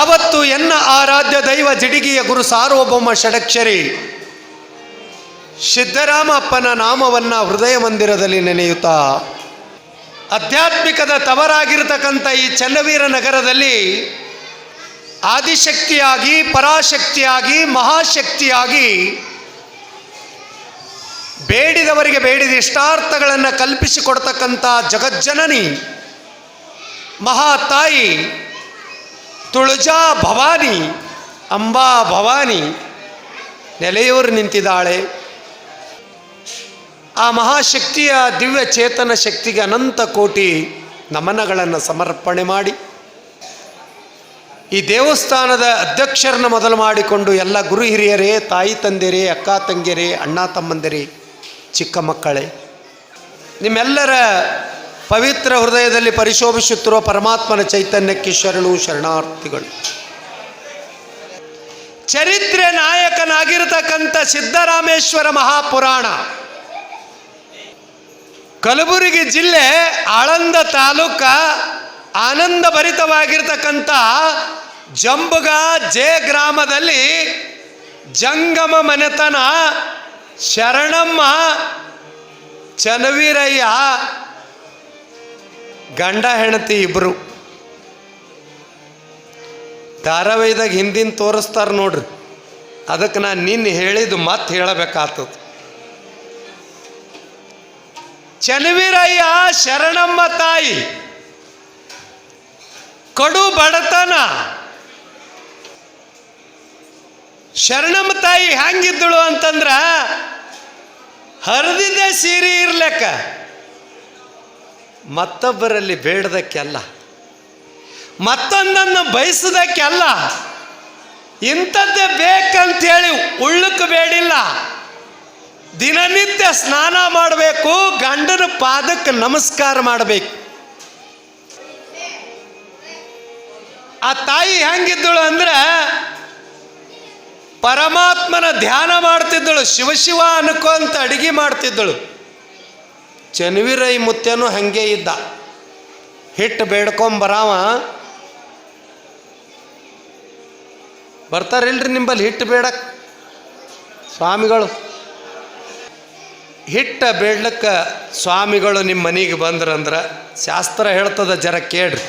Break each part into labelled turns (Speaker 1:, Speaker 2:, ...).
Speaker 1: ಯಾವತ್ತು ಎನ್ನ ಆರಾಧ್ಯ ದೈವ ಜಿಡಿಗಿಯ ಗುರು ಸಾರ್ವಭೌಮ ಷಡಕ್ಷರಿ ಸಿದ್ದರಾಮಪ್ಪನ ನಾಮವನ್ನ ಹೃದಯ ಮಂದಿರದಲ್ಲಿ ನೆನೆಯುತ್ತಾ? ಆಧ್ಯಾತ್ಮಿಕದ ತವರಾಗಿರತಕ್ಕಂಥ ಈ ಚನ್ನವೀರ ನಗರದಲ್ಲಿ ಆದಿಶಕ್ತಿಯಾಗಿ, ಪರಾಶಕ್ತಿಯಾಗಿ, ಮಹಾಶಕ್ತಿಯಾಗಿ ಬೇಡಿದವರಿಗೆ ಬೇಡಿದ ಇಷ್ಟಾರ್ಥಗಳನ್ನು ಕಲ್ಪಿಸಿಕೊಡ್ತಕ್ಕಂಥ ಜಗಜ್ಜನನಿ ಮಹಾತಾಯಿ ತುಳಜಾ ಭವಾನಿ, ಅಂಬಾ ಭವಾನಿ, ನೆಲೆಯೂರು ನಿಂತಿದ್ದಾಳೆ. ಆ ಮಹಾಶಕ್ತಿಯ ದಿವ್ಯ ಚೇತನ ಶಕ್ತಿಗೆ ಅನಂತ ಕೋಟಿ ನಮನಗಳನ್ನು ಸಮರ್ಪಣೆ ಮಾಡಿ. ಈ ದೇವಸ್ಥಾನದ ಅಧ್ಯಕ್ಷರನ್ನ ಮೊದಲು ಮಾಡಿಕೊಂಡು ಎಲ್ಲ ಗುರು ಹಿರಿಯರೇ, ತಾಯಿ ತಂದೆರೇ, ಅಕ್ಕ ತಂಗಿಯರೇ, ಅಣ್ಣ ತಮ್ಮಂದಿರಿ, ಚಿಕ್ಕ ಮಕ್ಕಳೇ, ನಿಮ್ಮೆಲ್ಲರ ಪವಿತ್ರ ಹೃದಯದಲ್ಲಿ ಪರಿಶೋಭಿಸುತ್ತಿರುವ ಪರಮಾತ್ಮನ ಚೈತನ್ಯಕ್ಕೆ ಶರಣು ಶರಣಾರ್ಥಿಗಳು. ಚರಿತ್ರೆ ನಾಯಕನಾಗಿರ್ತಕ್ಕಂಥ ಸಿದ್ದರಾಮೇಶ್ವರ ಮಹಾಪುರಾಣ. ಕಲಬುರಗಿ ಜಿಲ್ಲೆ ಆಳಂದ ತಾಲೂಕ ಆನಂದ ಭರಿತವಾಗಿರ್ತಕ್ಕಂಥ ಜಂಬುಗ ಜೆ ಗ್ರಾಮದಲ್ಲಿ ಜಂಗಮ ಮನೆತನ ಶರಣಮ್ಮ ಚನವೀರಯ್ಯ ಗಂಡ ಹೆಂಡತಿ ಇಬ್ಬರು ಧಾರಾವಾಹಿದಾಗ ಹಿಂದಿನ ತೋರಿಸ್ತಾರೆ ನೋಡ್ರಿ. ಅದಕ್ಕೆ ನಾನು ನಿನ್ನೆ ಹೇಳಿದ್ದು ಮತ್ತೆ ಹೇಳಬೇಕಾಗ್ತದೆ ಚನ್ವೀರಯ್ಯ ಶರಣಮ್ಮ ತಾಯಿ. ಕಡು ಬಡತನ. ಶರಣಮ್ಮ ತಾಯಿ ಹೆಂಗಿದ್ದಳು ಅಂತಂದ್ರ ಹರಿದಿದೆ ಸೀರೆ ಇರ್ಲೆಕ್ಕ. ಮತ್ತೊಬ್ಬರಲ್ಲಿ ಬೇಡದಕ್ಕೆಲ್ಲ, ಮತ್ತೊಂದನ್ನು ಬಯಸದಕ್ಕೆಲ್ಲ, ಇಂಥದ್ದೇ ಬೇಕಂತೇಳಿ ಉಳ್ಳಕ್ಕೆ ಬೇಡಿಲ್ಲ. ದಿನನಿತ್ಯ ಸ್ನಾನ ಮಾಡಬೇಕು, ಗಂಡನ ಪಾದಕ್ಕೆ ನಮಸ್ಕಾರ ಮಾಡಬೇಕು. ಆ ತಾಯಿ ಹೆಂಗಿದ್ದಳು ಅಂದ್ರೆ, ಪರಮಾತ್ಮನ ಧ್ಯಾನ ಮಾಡ್ತಿದ್ದಳು ಶಿವಶಿವ ಅನ್ಕೊಂತ ಅಡಿಗೆ ಮಾಡ್ತಿದ್ದಳು. ಚನ್ವೀರೈ ಮುತ್ಯನು ಹಂಗೆ ಇದ್ದ. ಹಿಟ್ಟು ಬೇಡ್ಕೊಂಬರಾವ. ಬರ್ತಾರಿಲ್ರಿ ನಿಂಬಲ್ಲಿ ಹಿಟ್ಟು ಬೇಡ ಸ್ವಾಮಿಗಳು. ಹಿಟ್ಟ ಬೇಡ್ಲಕ್ಕ ಸ್ವಾಮಿಗಳು ನಿಮ್ಮ ಮನೆಗೆ ಬಂದ್ರಂದ್ರೆ ಶಾಸ್ತ್ರ ಹೇಳ್ತದ ಜರ ಕೇಳ್ರಿ.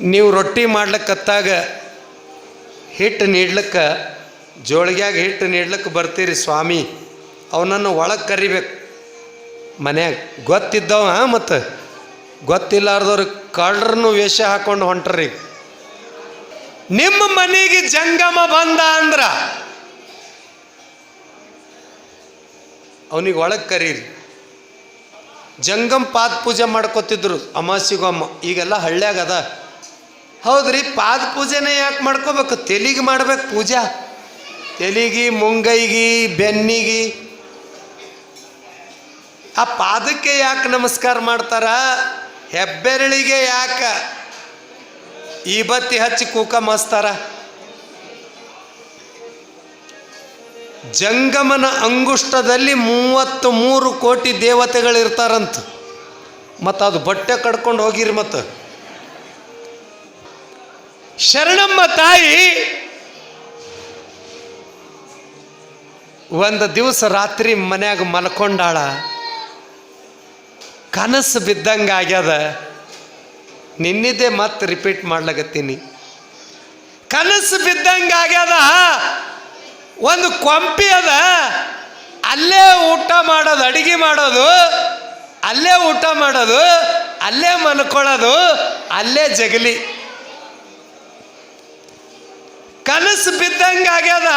Speaker 1: ನೀವು ರೊಟ್ಟಿ ಮಾಡ್ಲಿಕ್ಕತ್ತಾಗ ಹಿಟ್ಟು ನೀಡ್ಲಿಕ್ಕೆ ಜೋಳಿಗ್ಯಾಗ ಹಿಟ್ಟು ನೀಡ್ಲಿಕ್ಕೆ ಬರ್ತೀರಿ ಸ್ವಾಮಿ. ಅವನನ್ನು ಒಳಗೆ ಕರಿಬೇಕು. ಮನ್ಯಾಗ ಗೊತ್ತಿದ್ದವ ಮತ್ತು ಗೊತ್ತಿಲ್ಲಾರ್ದವ್ರು ಕಳ್ಳರನ್ನು ವೇಷ ಹಾಕೊಂಡು ಹೊಂಟ್ರಿ. ನಿಮ್ಮ ಮನೆಗೆ ಜಂಗಮ ಬಂದ ಅಂದ್ರ ಅವನಿಗೆ ಒಳಗೆ ಕರೀರಿ. ಜಂಗಮ್ ಪಾದ ಪೂಜೆ ಮಾಡ್ಕೋತಿದ್ರು ಅಮಾಸಿಗೊಮ್ಮ, ಈಗೆಲ್ಲ ಹಳ್ಳ್ಯಾಗ ಅದ. ಹೌದ್ರಿ, ಪಾದ ಪೂಜೆನೇ ಯಾಕೆ ಮಾಡ್ಕೋಬೇಕು? ತೆಲಿಗೆ ಮಾಡ್ಬೇಕು ಪೂಜಾ. ತೆಲಿಗೆ, ಮುಂಗೈಗಿ, ಬೆನ್ನಿಗೆ. ಆ ಪಾದಕ್ಕೆ ಯಾಕೆ ನಮಸ್ಕಾರ ಮಾಡ್ತಾರ? ಹೆಬ್ಬೆರಳಿಗೆ ಯಾಕೆ? ಈ ಬತ್ತಿ ಹಚ್ಚಿ ಕೂಕ ಮಸ್ತಾರ. ಜಂಗಮನ ಅಂಗುಷ್ಟದಲ್ಲಿ ಮೂವತ್ತು ಮೂರು ಕೋಟಿ ದೇವತೆಗಳಿರ್ತಾರಂತ. ಮತ್ತು ಅದು ಬಟ್ಟೆ ಕಡ್ಕೊಂಡು ಹೋಗಿರಿ ಮತ್ತು. ಶರಣಮ್ಮ ತಾಯಿ, ಒಂದು ದಿವಸ ರಾತ್ರಿ ಮನ್ಯಾಗ ಮಲ್ಕೊಂಡಾಳ. ಕನಸು ಬಿದ್ದಂಗೆ ಆಗ್ಯದ. ನಿನ್ನಿದೆ ಮತ್ತೆ ರಿಪೀಟ್ ಮಾಡ್ಲಾಗತ್ತೀನಿ ಕನಸು ಬಿದ್ದಂಗೆ ಆಗ್ಯದ. ಒಂದು ಕೊಂಪಿ ಅದ. ಅಲ್ಲೇ ಊಟ ಮಾಡೋದು, ಅಡಿಗೆ ಮಾಡೋದು, ಅಲ್ಲೇ ಊಟ ಮಾಡೋದು, ಅಲ್ಲೇ ಮಲ್ಕೊಳ್ಳೋದು, ಅಲ್ಲೇ ಜಗಲಿ. ಕನಸು ಬಿದ್ದಂಗೆ ಆಗ್ಯದ.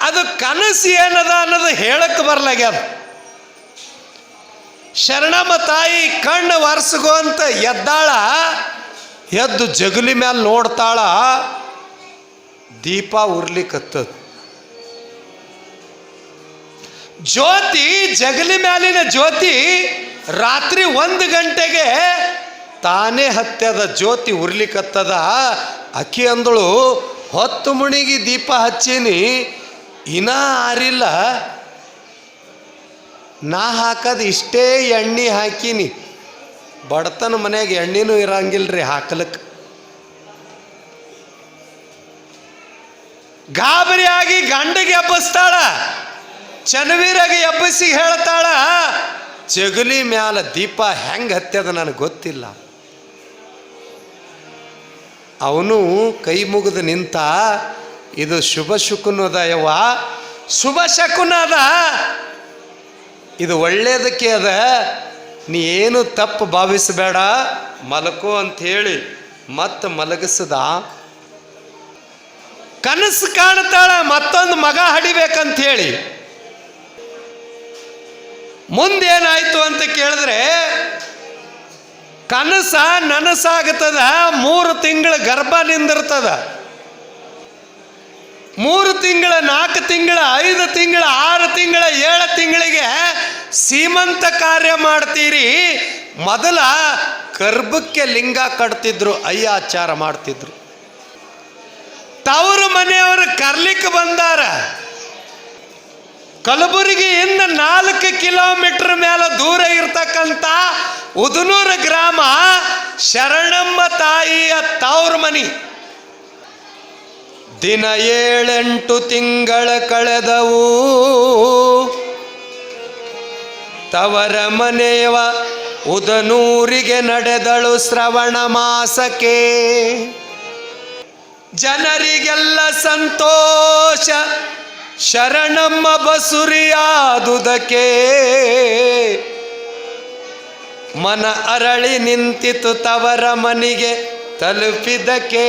Speaker 1: ಅದು ಕನಸು ಏನದ ಅನ್ನೋದು ಹೇಳಕ್ಕೆ ಬರ್ಲಾಗ್ಯದ. ಶರಣಮ್ಮ ತಾಯಿ ಕಣ್ಣು ಒರೆಸ್ಕೊಂತ ಎದ್ದಾಳ, ಎದ್ದು ಜಗಲಿ ಮ್ಯಾಲೆ ನೋಡ್ತಾಳ, ದೀಪ ಉರ್ಲಿಕ್ಕತ್ತದ ಜ್ಯೋತಿ ಜಗಲಿ ಮ್ಯಾಲಿನ ಜ್ಯೋತಿ ರಾತ್ರಿ ಒಂದು ಗಂಟೆಗೆ ತಾನೇ ಹತ್ಯದ ಜ್ಯೋತಿ ಉರ್ಲಿಕ್ಕತ್ತದ ಅಕ್ಕಿ ಅಂದಳು, ಹೊತ್ತು ಮುಣಿಗಿ ದೀಪ ಹಚ್ಚೀನಿ ಇನ್ನ ಆರಿಲ್ಲ ನಾ ಹಾಕದ ಇಷ್ಟೇ ಎಣ್ಣೆ ಹಾಕೀನಿ. ಬಡತನ ಮನ್ಯಾಗ ಎಣ್ಣಿನೂ ಇರಂಗಿಲ್ರಿ ಹಾಕಲಕ್ಕೆ ಗಾಬರಿಯಾಗಿ ಗಂಡಿಗೆ ಎಬ್ಬಸ್ತಾಳ ಚನವೀರಾಗಿ ಎಬ್ಬಿಸಿ ಹೇಳ್ತಾಳ, ಜಗಲಿ ಮ್ಯಾಲ ದೀಪ ಹೆಂಗೆ ಹತ್ಯದ ನನಗೆ ಗೊತ್ತಿಲ್ಲ. ಅವನು ಕೈ ಮುಗಿದು ನಿಂತ, ಇದು ಶುಭ ಶಕುನದ ಯವ್ವ, ಶುಭ ಶಕುನದ ಇದು ಒಳ್ಳೇದಕ್ಕೆ ಅದ. ನೀ ಏನು ತಪ್ಪು ಭಾವಿಸಬೇಡ. ಮಲಕೋ ಅಂತ ಹೇಳಿ ಮತ್ತೆ ಮಲಗಿಸದ. ಕನಸು ಕಾಣ್ತಾಳ, ಮತ್ತೊಂದು ಮಗ ಹಡಿಬೇಕಂತ ಹೇಳಿ. ಮುಂದೇನಾಯ್ತು ಅಂತ ಕೇಳಿದ್ರೆ, ಕನಸ ನನಸಾಗುತ್ತದ ಮೂರು ತಿಂಗಳ ಗರ್ಭ ನಿಂದಿರ್ತದ. ಮೂರು ತಿಂಗಳ, ನಾಲ್ಕು ತಿಂಗಳ, ಐದು ತಿಂಗಳ, ಆರು ತಿಂಗಳ, ಏಳು ತಿಂಗಳಿಗೆ ಸೀಮಂತ ಕಾರ್ಯ ಮಾಡ್ತೀರಿ. ಮೊದಲ ಗರ್ಭಕ್ಕೆ ಲಿಂಗ ಕಟ್ತಿದ್ರು, ಅಯ್ಯಾಚಾರ ಮಾಡ್ತಿದ್ರು. ತವರು ಮನೆಯವರು ಕರ್ಲಿಕ್ಕೆ ಬಂದಾರ. ಕಲಬುರಗಿಯಿಂದ ನಾಲ್ಕು ಕಿಲೋಮೀಟರ್ ಮೇಲೆ ದೂರ ಇರ್ತಕ್ಕಂಥ ಉದನೂರ ಗ್ರಾಮ ಶರಣಮ್ಮ ತಾಯಿಯ ತವ್ರ ಮನಿ. ದಿನ ಏಳೆಂಟು ತಿಂಗಳ ಕಳೆದವು. ತವರ ಮನೆಯವ ಉದನೂರಿಗೆ ನಡೆದಳು ಶ್ರವಣ ಮಾಸಕ್ಕೆ. ಜನರಿಗೆಲ್ಲ ಸಂತೋಷ, ಶರಣಮ್ಮ ಬಸುರಿಯಾದುದಕ್ಕೆ. ಮನ ಅರಳಿ ನಿಂತಿತು ತವರ ಮನಿಗೆ ತಲುಪಿದಕ್ಕೆ.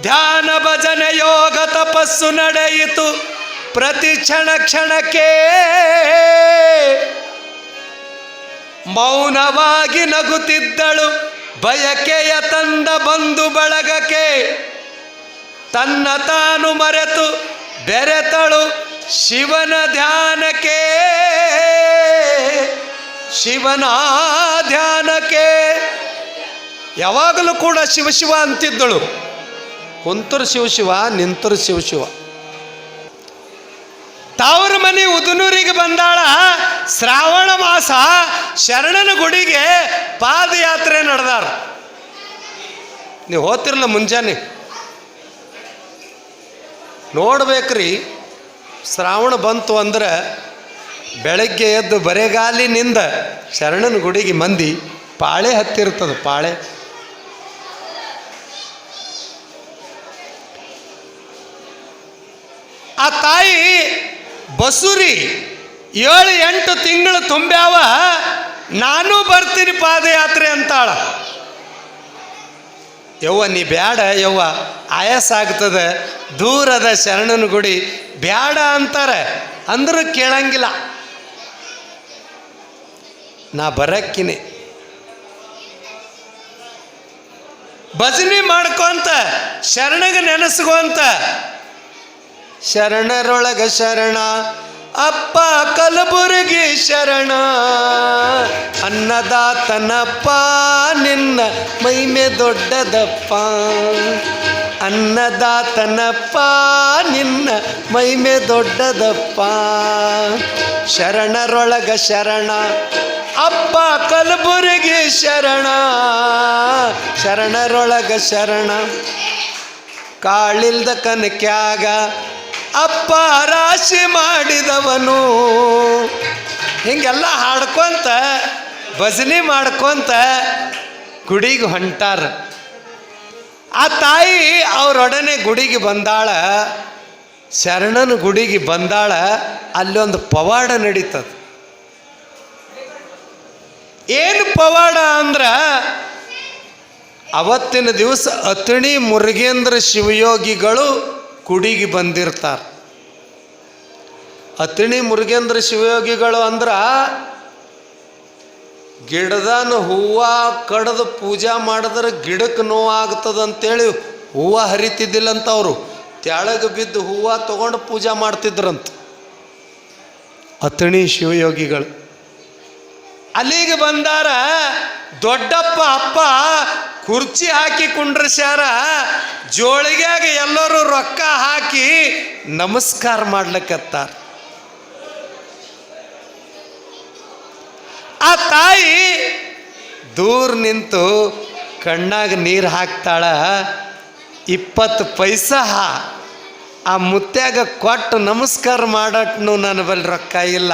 Speaker 1: ಧ್ಯಾನ ಭಜನೆ ಯೋಗ ತಪಸ್ಸು ನಡೆಯಿತು. ಪ್ರತಿ ಕ್ಷಣ ಕ್ಷಣಕ್ಕೆ ಮೌನವಾಗಿ ನಗುತ್ತಿದ್ದಳು. ಬಯಕೆಯ ತಂದ ಬಂಧು ಬಳಗಕ್ಕೆ ತನ್ನ ತಾನು ಮರೆತು ಬೆರೆತಳು. ಶಿವನ ಧ್ಯಾನಕ್ಕೆ ಶಿವನ ಧ್ಯಾನಕ್ಕೆ. ಯಾವಾಗಲೂ ಕೂಡ ಶಿವ ಶಿವ ಅಂತಿದ್ದಳು. ಕುಂತರು ಶಿವ ಶಿವ, ನಿಂತರು ಶಿವ ಶಿವ. ತಾವ್ರ ಮನೆ ಉದನೂರಿಗೆ ಬಂದಾಳ, ಶ್ರಾವಣ ಮಾಸ ಶರಣನ ಗುಡಿಗೆ ಪಾದಯಾತ್ರೆ ನಡೆದಾರ. ನೀವು ಹೋತಿರಲ್ಲ ಮುಂಜಾನೆ? ನೋಡ್ಬೇಕ್ರಿ, ಶ್ರಾವಣ ಬಂತು ಅಂದ್ರೆ ಬೆಳಗ್ಗೆ ಎದ್ದು ಬರೆಗಾಲಿನಿಂದ ಶರಣನ ಗುಡಿಗೆ ಮಂದಿ ಪಾಳೆ ಹತ್ತಿರ್ತದೆ, ಪಾಳೆ. ಆ ತಾಯಿ ಬಸುರಿ ಏಳು, ಎಂಟು ತಿಂಗಳು ತುಂಬ್ಯಾವ, ನಾನು ಬರ್ತೀನಿ ಪಾದಯಾತ್ರೆ ಅಂತಾಳ. ಯವ್ವ, ನೀ ಬ್ಯಾಡ ಯವ್ವ, ಆಯಾಸ ಆಗ್ತದೆ, ದೂರದ ಶರಣನ ಗುಡಿ ಬ್ಯಾಡ ಅಂತಾರೆ, ಅಂದ್ರೆ ಕೇಳಂಗಿಲ್ಲ. ನಾ ಬರಕ್ಕಿನಿ. ಭಜನೆ ಮಾಡ್ಕೊಂತ, ಶರಣಗೆ ನೆನೆಸ್ಕೊಂತ ಶರಣರೊಳಗ ಶರಣ, ಅಪ್ಪ ಕಲಬುರಗಿ ಶರಣ. ಅನ್ನದಾತನಪ್ಪ, ನಿನ್ನ ಮೈಮೆ ದೊಡ್ಡದಪ್ಪ. ಅನ್ನದಾತನಪ್ಪ, ನಿನ್ನ ಮೈಮೆ ದೊಡ್ಡದಪ್ಪ. ಶರಣರೊಳಗ ಶರಣ, ಅಪ್ಪ ಕಲಬುರಗಿ ಶರಣ. ಶರಣರೊಳಗ ಶರಣ. ಕಾಳಿಲ್ದ ಕನಕ್ಯಾಗ ಅಪ್ಪ ರಾಶಿ ಮಾಡಿದವನು. ಹಿಂಗೆಲ್ಲ ಹಾಡ್ಕೊಂತ, ಭಜನೆ ಮಾಡ್ಕೊಂತ ಗುಡಿಗೆ ಹೊಂಟಾರ. ಆ ತಾಯಿ ಅವರೊಡನೆ ಗುಡಿಗೆ ಬಂದಾಳ. ಶರಣನ ಗುಡಿಗೆ ಬಂದಾಳ. ಅಲ್ಲೊಂದು ಪವಾಡ ನಡೀತದ. ಏನು ಪವಾಡ ಅಂದ್ರೆ, ಅವತ್ತಿನ ದಿವಸ ಅತಣಿ ಮುರುಗೇಂದ್ರ ಶಿವಯೋಗಿಗಳು ಕುಡಿಗೆ ಬಂದಿರ್ತಾರೆ. ಅತಣಿ ಮುರುಗೇಂದ್ರ ಶಿವಯೋಗಿಗಳು ಅಂದ್ರ ಗಿಡದಾನ ಹೂವ ಕಡ್ದು ಪೂಜಾ ಮಾಡಿದ್ರೆ ಗಿಡಕ್ಕೆ ನೋವಾಗ್ತದಂತೇಳಿ ಹರಿತಿದ್ದಿಲ್ಲ ಹರಿತಿದ್ದಿಲ್ಲಂತ ಅವರು. ತೆಳಗೆ ಬಿದ್ದು ಹೂವು ತಗೊಂಡು ಪೂಜಾ ಮಾಡ್ತಿದ್ರಂತ. ಅತಣಿ ಶಿವಯೋಗಿಗಳು. ಅಲ್ಲಿಗೆ ಬಂದಾರ ದೊಡ್ಡಪ್ಪ ಅಪ್ಪ ಕುರ್ಚಿ ಹಾಕಿ ಕುಂಡ್ರಸ್ಯಾರ, ಜೋಳಿಗ್ಯಾಗ ಎಲ್ಲರೂ ರೊಕ್ಕ ಹಾಕಿ ನಮಸ್ಕಾರ ಮಾಡ್ಲಿಕ್ಕತ್ತಾರ ಆ ತಾಯಿ ದೂರ ನಿಂತು ಕಣ್ಣಾಗ ನೀರು ಹಾಕ್ತಾಳ, ಇಪ್ಪತ್ತು ಪೈಸಾ ಆ ಮುತ್ಯಾಗ ಕೊಟ್ಟು ನಮಸ್ಕಾರ ಮಾಡಟ್ನು ನನ್ನ ಬಳಿ ರೊಕ್ಕ ಇಲ್ಲ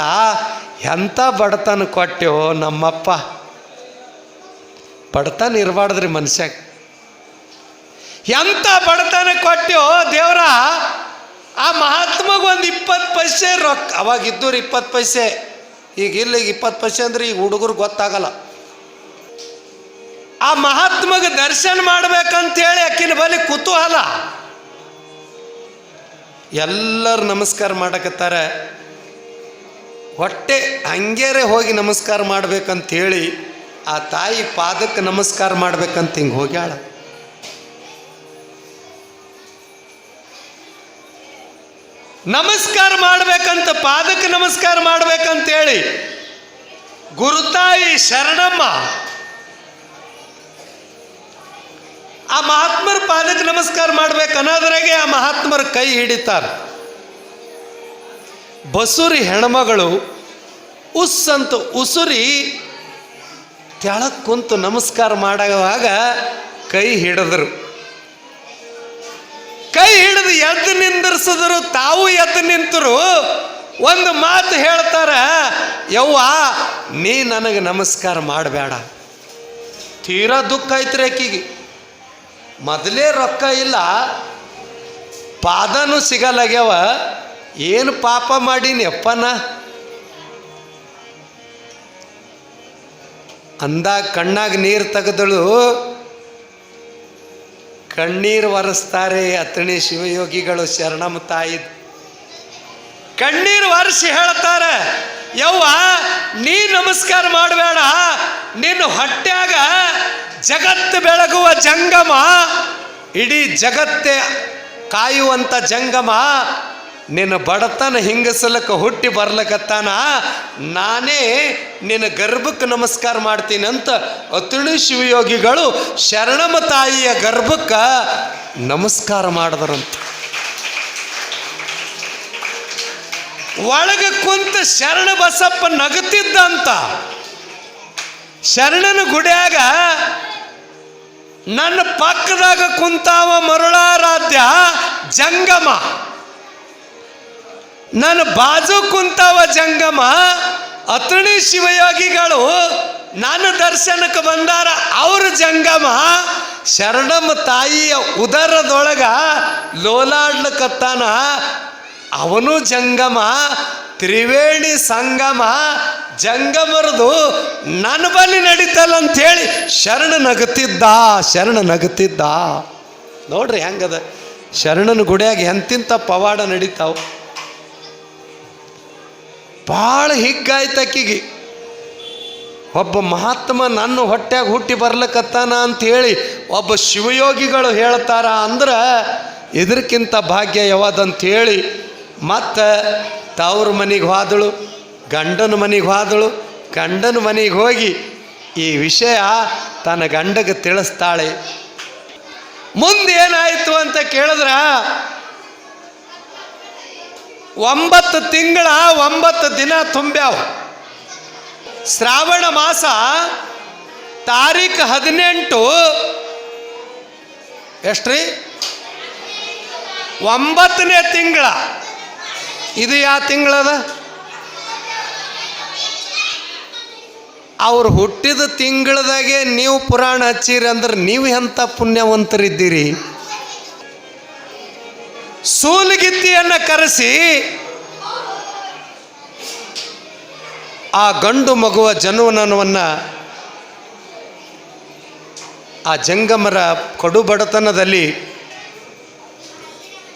Speaker 1: ಎಂಥ ಬಡತನ ಕೊಟ್ಟೆವು ನಮ್ಮಪ್ಪ. ಬಡತನ ಇರಬಾರ್ದ್ರಿ ಮನುಷ್ಯಾಗ ಎಂಥ ಬಡತನ ಕೊಟ್ಟೆವು ದೇವ್ರ, ಆ ಮಹಾತ್ಮಗ ಒಂದು ಇಪ್ಪತ್ತು ಪೈಸೆ ರೊಕ್ಕ ಅವಾಗ ಇದ್ದವ್ರು ಇಪ್ಪತ್ತು ಪೈಸೆ. ಈಗ ಇಲ್ಲ, ಈಗ ಇಪ್ಪತ್ತು ಪೈಸೆ ಅಂದ್ರೆ ಈಗ ಹುಡುಗರು ಗೊತ್ತಾಗಲ್ಲ. ಆ ಮಹಾತ್ಮಗ ದರ್ಶನ ಮಾಡ್ಬೇಕಂತೇಳಿ ಅಕ್ಕಿನ ಬಲಿ ಕುತೂಹಲ. ಎಲ್ಲರೂ ನಮಸ್ಕಾರ ಮಾಡಕತ್ತಾರೆ. ಹೊಟ್ಟೆ ಹಂಗೇರೆ ಹೋಗಿ ನಮಸ್ಕಾರ ಮಾಡ್ಬೇಕಂತೇಳಿ ಆ ತಾಯಿ ಪಾದಕ್ಕೆ ನಮಸ್ಕಾರ ಮಾಡ್ಬೇಕಂತ ಹಿಂಗೆ ಹೋಗ್ಯಾಳ. ನಮಸ್ಕಾರ ಮಾಡ್ಬೇಕಂತ, ಪಾದಕ್ಕೆ ನಮಸ್ಕಾರ ಮಾಡ್ಬೇಕಂತೇಳಿ ಗುರುತಾಯಿ ಶರಣಮ್ಮ ಆ ಮಹಾತ್ಮರ ಪಾದಕ್ಕೆ ನಮಸ್ಕಾರ ಮಾಡ್ಬೇಕು ಅನ್ನೋದ್ರಾಗೆ ಆ ಮಹಾತ್ಮರ ಕೈ ಹಿಡಿತಾರೆ. ಬಸುರಿ ಹೆಣ್ಮಗಳು ಉಸ್ ಅಂತ ಉಸುರಿ ತೆಳಕ್ ಕುಂತು ನಮಸ್ಕಾರ ಮಾಡುವಾಗ ಕೈ ಹಿಡಿದ್ರು. ಕೈ ಹಿಡಿದು ಎದ್ದು ನಿಂದಿರ್ಸಿದ್ರು, ತಾವು ಎದ್ದು ನಿಂತರು. ಒಂದು ಮಾತು ಹೇಳ್ತಾರ, ಯವ್ವ, ನೀ ನನಗೆ ನಮಸ್ಕಾರ ಮಾಡಬೇಡ. ತೀರಾ ದುಃಖ ಐತ್ರಿ ಆಕಿಗೆ. ಮೊದಲೇ ರೊಕ್ಕ ಇಲ್ಲ, ಪಾದನೂ ಸಿಗಲಾಗ್ಯವ. ಏನು ಪಾಪ ಮಾಡೀನಿ ಅಪ್ಪನ? ಅಂದಾಗ ಕಣ್ಣಾಗ ನೀರು ತೆಗೆದಳು. ಕಣ್ಣೀರು ಒರೆಸ್ತಾರೆ ಅತಣಿ ಶಿವಯೋಗಿಗಳು ಶರಣಮ್ಮ ತಾಯಿ. ಕಣ್ಣೀರು ಒರೆಸಿ ಹೇಳ್ತಾರೆ, ಯವ್ವ ನೀ ನಮಸ್ಕಾರ ಮಾಡಬೇಡ. ನಿನ್ನ ಹೊಟ್ಯಾಗ ಜಗತ್ತು ಬೆಳಗುವ ಜಂಗಮ, ಇಡೀ ಜಗತ್ತೇ ಕಾಯುವಂಥ ಜಂಗಮ. ನಿನ್ನ ಬಡತನ ಹಿಂಗಸಲಕ್ಕೆ ಹುಟ್ಟಿ ಬರ್ಲಕತ್ತಾನ? ನಾನೇ ನಿನ್ನ ಗರ್ಭಕ್ಕೆ ನಮಸ್ಕಾರ ಮಾಡ್ತೀನಿ ಅಂತ ಅತುಳಿ ಶಿವಯೋಗಿಗಳು ಶರಣಮ ತಾಯಿಯ ಗರ್ಭಕ್ಕೆ ನಮಸ್ಕಾರ ಮಾಡಿದ್ರಂತ. ಒಳಗೆ ಕುಂತ ಶರಣ ಬಸಪ್ಪ ನಗತಿದ್ದಂತ ಶರಣನ ಗುಡಿಯಾಗ ನನ್ನ ಪಕ್ಕದಾಗ ಕುಂತಾವ ಮರುಳಾರಾಧ್ಯ ಜಂಗಮ. ನನ್ನ ಬಾಜು ಕುಂತಾವ ಜಂಗಮ, ಅತೃಣಿ ಶಿವಯೋಗಿಗಳು, ನನ್ನ ದರ್ಶನಕ್ಕೆ ಬಂದಾರ ಅವ್ರ ಜಂಗಮ. ಶರಣಮ್ಮ ತಾಯಿಯ ಉದರದೊಳಗ ಲೋಲಾಡ್ಲಕತ್ತಾನ. ಅವನು ಜಂಗಮ, ತ್ರಿವೇಣಿ ಸಂಗಮ, ಜಂಗಮರದು ನನ್ನ ಬಳಿ ನಡೀತಲ್ಲ ಅಂಥೇಳಿ ಶರಣ ನಗುತ್ತಿದ್ದ ಶರಣ ನಗುತ್ತಿದ್ದ. ನೋಡ್ರಿ ಹೆಂಗದ? ಶರಣನ ಗುಡಿಯಾಗಿ ಎಂತಿಂತ ಪವಾಡ ನಡೀತಾವ. ಭಾಳ ಹಿಗ್ಗಾಯ್ತು ಒಬ್ಬ ಮಹಾತ್ಮ ನನ್ನ ಹೊಟ್ಯಾಗ ಹುಟ್ಟಿ ಬರ್ಲಕ್ಕತ್ತಾನ ಹೇಳಿ ಒಬ್ಬ ಶಿವಯೋಗಿಗಳು ಹೇಳ್ತಾರ ಅಂದ್ರೆ ಇದಕ್ಕಿಂತ ಭಾಗ್ಯ ಯಾವಾದಂಥೇಳಿ ಮತ್ತು ತವ್ರ ಮನೆಗೆ ಹೋದಳು, ಗಂಡನ ಮನೆಗೆ ಹೋದಳು, ಗಂಡನ ಮನೆಗೆ ಹೋಗಿ ಈ ವಿಷಯ ತನ್ನ ಗಂಡಗೆ ತಿಳಿಸ್ತಾಳೆ. ಮುಂದೇನಾಯಿತು ಅಂತ ಕೇಳಿದ್ರ ಒಂಬತ್ತು ತಿಂಗಳ, ಒಂಬತ್ತು ದಿನ ತುಂಬ್ಯಾವ. ಶ್ರಾವಣ ಮಾಸ ತಾರೀಖು ಹದಿನೆಂಟು, ಎಷ್ಟ್ರಿ? ಒಂಬತ್ತನೇ ತಿಂಗಳ. ಇದು ಯಾವ ತಿಂಗಳದ ಅವ್ರು ಹುಟ್ಟಿದ ತಿಂಗಳದಾಗೆ ನೀವು ಪುರಾಣ ಹಚ್ಚೀರಿ ಅಂದ್ರೆ ನೀವು ಎಂಥ ಪುಣ್ಯವಂತರಿದ್ದೀರಿ? ಸೂಲಗಿತ್ತಿಯನ್ನು ಕರೆಸಿ ಆ ಗಂಡು ಮಗುವ ಜನವನವನ್ನು ಆ ಜಂಗಮರ ಕಡು ಬಡತನದಲ್ಲಿ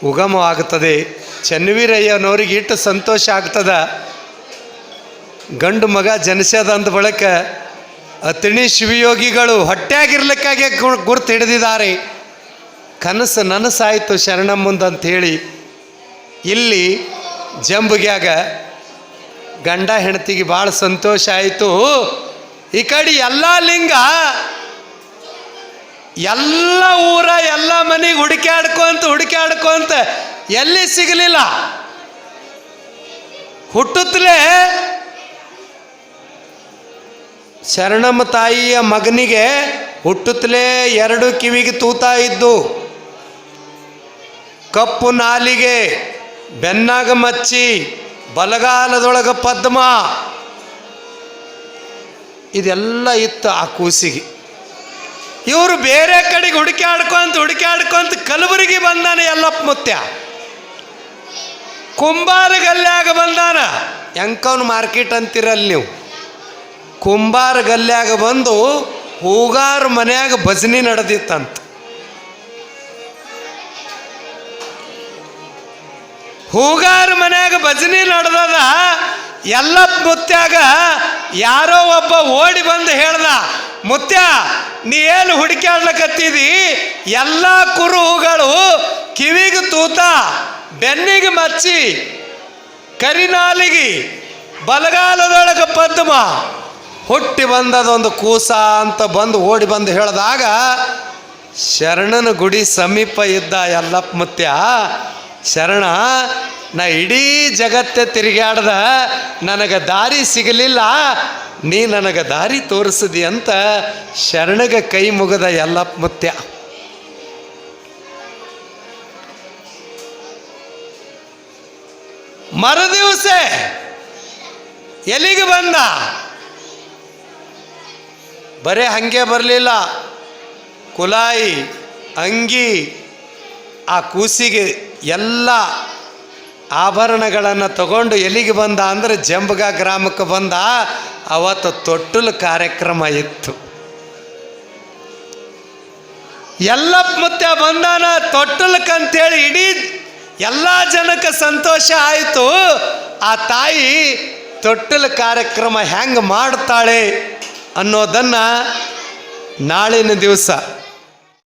Speaker 1: ಉಗಮವಾಗುತ್ತದೆ ಚನ್ನವೀರಯ್ಯನವರಿಗೆ ಇಟ್ಟು ಸಂತೋಷ ಆಗ್ತದ. ಗಂಡು ಮಗ ಜನಿಸ್ಯದ ಅಂದ ಬಳಿಕ ಅತಿಣಿ ಶಿವಯೋಗಿಗಳು ಹೊಟ್ಟೆಯಾಗಿರ್ಲಿಕ್ಕಾಗೆ ಗುರ್ತು ಹಿಡಿದಿದ್ದಾರೆ. ಕನಸು ನನಸಾಯಿತು ಶರಣಮ್ಮಂದು ಹೇಳಿ ಇಲ್ಲಿ ಜಂಬುಗ್ಯಾಗ ಗಂಡ ಹೆಂಡತಿಗೆ ಭಾಳ ಸಂತೋಷ ಆಯಿತು. ಈ ಕಡೆ ಎಲ್ಲ ಲಿಂಗ, ಎಲ್ಲ ಊರ, ಎಲ್ಲ ಮನೆಗೆ ಹುಡುಕ್ಯಾಡ್ಕೊಂತ ಹುಡುಕ್ಯಾಡ್ಕೊಂತ ಎಲ್ಲಿ ಸಿಗಲಿಲ್ಲ. ಹುಟ್ಟುತ್ತಲೇ ಶರಣಮ್ಮ ತಾಯಿಯ ಮಗನಿಗೆ ಹುಟ್ಟುತ್ತಲೇ ಎರಡು ಕಿವಿಗೆ ತೂತಾ ಇದ್ದು. ಕಪ್ಪು ನಾಲಿಗೆ, ಬೆನ್ನಾಗ ಮಚ್ಚಿ, ಬಲಗಾಲದೊಳಗ ಪದ್ಮ. ಇದೆಲ್ಲ ಇತ್ತು ಆ ಕೂಸಿಗೆ. ಇವರು ಬೇರೆ ಕಡೆಗೆ ಹುಡುಕ್ಯಾಡ್ಕೊಂತ ಹುಡುಕ್ಯಾಡ್ಕೊಂತ ಕಲಬುರಗಿ ಬಂದಾನ ಎಲ್ಲಪ್ಪ ಮುತ್ಯ. ಕುಂಬಾರಗಲ್ಯಾಗ ಬಂದಾನ. ಎಂಕವ್ನ ಮಾರ್ಕೆಟ್ ಅಂತಿರಲ್ಲ ನೀವು. ಕುಂಬಾರ ಗಲ್ಯಾಗ ಬಂದು ಹೂಗಾರ ಮನ್ಯಾಗ ಭಜನಿ ನಡೆದಿತ್ತಂತ. ಹೂಗಾರ ಮನ್ಯಾಗ ಭಜನೆ ನಡೆದದ ಎಲ್ಲ ಮುತ್ಯಾಗ ಯಾರೋ ಒಬ್ಬ ಓಡಿ ಬಂದು ಹೇಳ್ದ, ಮುತ್ಯ, ನೀ ಏನು ಹುಡುಕ್ಯಾಡ್ಲಕತ್ತಿದಿ? ಎಲ್ಲ ಕುರು ಹೂಗಳು ಕಿವಿಗೆ ತೂತ, ಬೆನ್ನಿಗೆ ಮಚ್ಚಿ, ಕರಿನಾಲಿಗಿ, ಬಲಗಾಲದೊಳಗೆ ಪದ್ಮ ಹುಟ್ಟಿ ಬಂದದೊಂದು ಕೂಸ ಅಂತ ಬಂದು ಓಡಿ ಬಂದು ಹೇಳಿದಾಗ, ಶರಣನ ಗುಡಿ ಸಮೀಪ ಇದ್ದ ಯಲ್ಲಪ್ಪ ಮುತ್ಯ ಶರಣ, ನಾ ಇಡೀ ಜಗತ್ತೆ ತಿರುಗಾಡ್ದ ನನಗೆ ದಾರಿ ಸಿಗಲಿಲ್ಲ, ನೀ ನನಗೆ ದಾರಿ ತೋರಿಸಿದಿ ಅಂತ ಶರಣಗೆ ಕೈ ಮುಗದ ಎಲ್ಲ ಮುತ್ಯ. ಮರುದಿವಸ ಎಲ್ಲಿಗೆ ಬಂದ? ಬರೇ ಹಂಗೆ ಬರಲಿಲ್ಲ. ಕುಲಾಯಿ, ಅಂಗಿ, ಆ ಕೂಸಿಗೆ ಎಲ್ಲ ಆಭರಣಗಳನ್ನು ತಗೊಂಡು ಎಲ್ಲಿಗೆ ಬಂದ ಅಂದ್ರೆ ಜಂಬಗ ಗ್ರಾಮಕ್ಕೆ ಬಂದ, ಅವತ್ತು ತೊಟ್ಟಲು ಕಾರ್ಯಕ್ರಮ ಇತ್ತು. ಎಲ್ಲ ಮುತ್ಯ ಬಂದಾನ ತೊಟ್ಟಲಕ್ಕಂತೇಳಿ ಇಡೀ ಎಲ್ಲ ಜನಕ್ಕೆ ಸಂತೋಷ ಆಯಿತು. ಆ ತಾಯಿ ತೊಟ್ಟಲು ಕಾರ್ಯಕ್ರಮ ಹೆಂಗೆ ಮಾಡ್ತಾಳೆ ಅನ್ನೋದನ್ನು ನಾಳಿನ ದಿವಸ